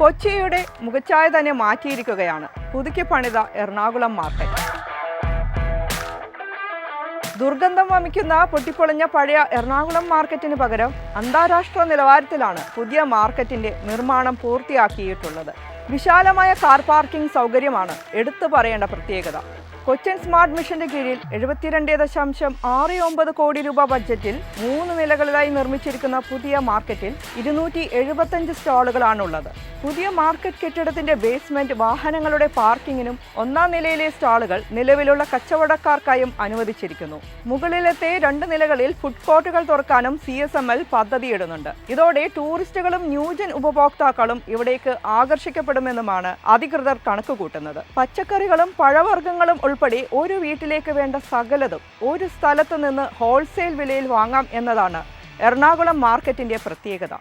കൊച്ചിയുടെ മുഖച്ഛായ തന്നെ മാറ്റിയിരിക്കുകയാണ്. പുതുക്കി പണിത എറണാകുളം മാർക്കറ്റ്. ദുർഗന്ധം വമിക്കുന്ന പൊട്ടിപ്പൊളിഞ്ഞ പഴയ എറണാകുളം മാർക്കറ്റിന് പകരം അന്താരാഷ്ട്ര നിലവാരത്തിലാണ് പുതിയ മാർക്കറ്റിന്റെ നിർമ്മാണം പൂർത്തിയാക്കിയിട്ടുള്ളത്. വിശാലമായ കാർ പാർക്കിംഗ് സൗകര്യമാണ് എടുത്തു പറയേണ്ട പ്രത്യേകത. കൊച്ചിൻ സ്മാർട്ട് മിഷന്റെ കീഴിൽ എഴുപത്തിരണ്ട് ദശാംശം ആറ് ഒമ്പത് കോടി രൂപ ബഡ്ജറ്റിൽ മൂന്ന് നിലകളിലായി നിർമ്മിച്ചിരിക്കുന്ന പുതിയ മാർക്കറ്റിൽ ഇരുന്നൂറ്റി എഴുപത്തഞ്ച് സ്റ്റാളുകളാണുള്ളത്. പുതിയ മാർക്കറ്റ് കെട്ടിടത്തിന്റെ ബേസ്മെന്റ് വാഹനങ്ങളുടെ പാർക്കിങ്ങിനും ഒന്നാം നിലയിലെ സ്റ്റാളുകൾ നിലവിലുള്ള കച്ചവടക്കാർക്കായും അനുവദിച്ചിരിക്കുന്നു. മുകളിലത്തെ രണ്ട് നിലകളിൽ ഫുഡ് കോർട്ടുകൾ തുറക്കാനും സി എസ് എം എൽ പദ്ധതിയിടുന്നുണ്ട്. ഇതോടെ ടൂറിസ്റ്റുകളും ന്യൂജൻ ഉപഭോക്താക്കളും ഇവിടേക്ക് ആകർഷിക്കപ്പെടുമെന്നുമാണ് അധികൃതർ കണക്കുകൂട്ടുന്നത്. പച്ചക്കറികളും പഴവർഗങ്ങളും ഉൾപ്പെടെ ഒരു വീട്ടിലേക്ക് വേണ്ട സകലതും ഒരു സ്ഥലത്ത് നിന്ന് ഹോൾസെയിൽ വിലയിൽ വാങ്ങാം എന്നതാണ് എറണാകുളം മാർക്കറ്റിന്റെ പ്രത്യേകത.